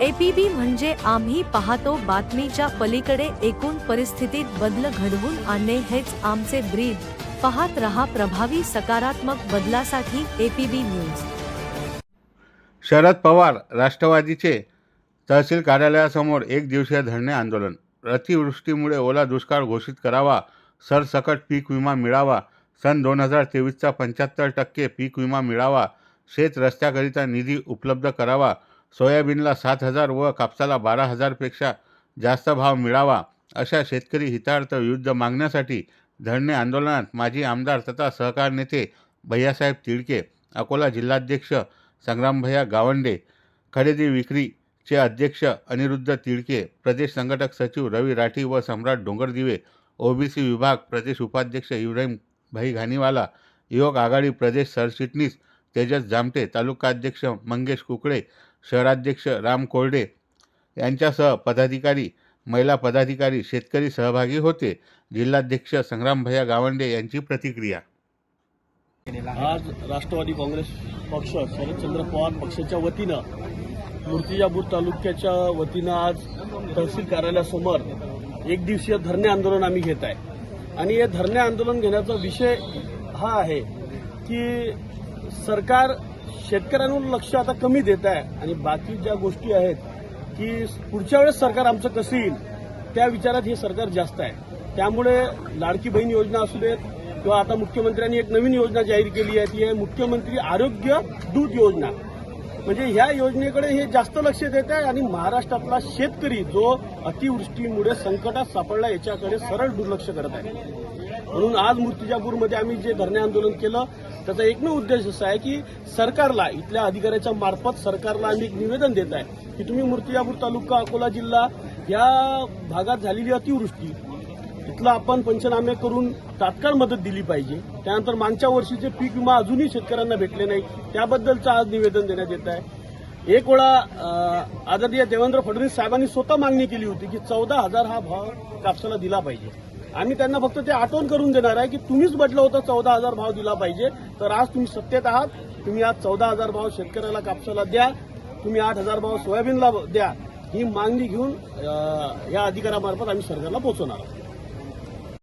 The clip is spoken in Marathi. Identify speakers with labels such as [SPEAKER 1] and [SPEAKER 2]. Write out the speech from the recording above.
[SPEAKER 1] एपीबी म्हणजे आम्ही पाहतो बातमीच्या पलीकडे एकूण परिस्थितीत बदल घडवून आणणे हेच आमचे ब्रीद. पाहत रहा प्रभावी सकारात्मक बदलासाठी एपीबी न्यूज.
[SPEAKER 2] शरद पवार राष्ट्रवादीचे तहसील कार्यालयासमोर एक दिवसीय धरणे आंदोलन. अतिवृष्टीमुळे ओला दुष्काळ घोषित करावा सरसकट पीक विमा मिळावा सन दोन हजार तेवीसचा पंच्याहत्तर टक्के पीक विमा मिळावा शेत रस्त्याकरिता निधी उपलब्ध करावा सोयाबीनला सात हजार व कापसाला बारा हजारपेक्षा जास्त भाव मिळावा अशा शेतकरी हितार्थ विरुद्ध मागण्यासाठी धरणे आंदोलनात माजी आमदार तथा सहकार नेते भैयासाहेब तिडके अकोला जिल्हाध्यक्ष संग्रामभैया गावंडे खरेदी विक्रीचे अध्यक्ष अनिरुद्ध तिडके प्रदेश संघटक सचिव रवी राठी व सम्राट डोंगरदिवे ओबीसी विभाग प्रदेश उपाध्यक्ष इब्राहिम भाई घानीवाला युवक आघाडी प्रदेश सरचिटणीस तेजस जामटे तालुकाध्यक्ष मंगेश कुकडे शहराध्यक्ष राम कोरडे यांच्यासह पदाधिकारी महिला पदाधिकारी शेतकरी सहभागी होते. जिल्हाध्यक्ष संग्रामभैया गावंडे यांची प्रतिक्रिया.
[SPEAKER 3] आज राष्ट्रवादी काँग्रेस पक्ष शरदचंद्र पवार पक्षाच्या वतीनं मूर्तिजापूर तालुक्याच्या वतीनं आज तहसील कार्यालयासमोर एक दिवसीय धरणे आंदोलन आम्ही घेत आहे. आणि हे धरणे आंदोलन घेण्याचा विषय हा आहे की सरकार शेतकऱ्यांवर लक्ष आता कमी देत आहे आणि बाकी ज्या गोष्टी आहेत की पुढच्या वेळेस सरकार आमचं कसं येईल त्या विचारात हे सरकार जास्त आहे. त्यामुळे लाडकी बहीण योजना असू देत किंवा आता मुख्यमंत्र्यांनी एक नवीन योजना जाहीर केली आहे ती आहे मुख्यमंत्री आरोग्य दूत योजना. म्हणजे ह्या योजनेकडे हे जास्त लक्ष देत आहे आणि महाराष्ट्रातला शेतकरी जो अतिवृष्टीमुळे संकटात सापडला याच्याकडे सरळ दुर्लक्ष करत आहे. म्हणून आज मूर्तिजापूरमध्ये आम्ही जे धरणे आंदोलन केलं त्याचा एकमेव उद्देश असा आहे की सरकारला इथल्या अधिकाऱ्याच्या मार्फत सरकारला आम्ही एक निवेदन देत आहे की तुम्ही मूर्तिजापूर तालुका अकोला जिल्हा या भागात झालेली अतिवृष्टी तिथला आपण पंचनामे करून तात्काळ मदत दिली पाहिजे. त्यानंतर मागच्या वर्षीचे पीक विमा अजूनही शेतकऱ्यांना भेटले नाही. त्याबद्दलचं आज निवेदन देण्यात येत आहे. एक वेळा आदरणीय देवेंद्र फडणवीस साहेबांनी स्वतः मागणी केली होती की चौदा हजार हा भाव कापसाला दिला पाहिजे. आम्ही त्यांना फक्त ते आठवण करून देणार आहे की तुम्हीच म्हटलं होतं चौदा हजार भाव दिला पाहिजे. तर आज तुम्ही सत्तेत आहात. तुम्ही आज चौदा हजार भाव शेतकऱ्याला कापसाला द्या. तुम्ही आठ हजार भाव सोयाबीनला द्या. ही मागणी घेऊन या अधिकारामार्फत आम्ही सरकारला पोहोचवणार आहोत.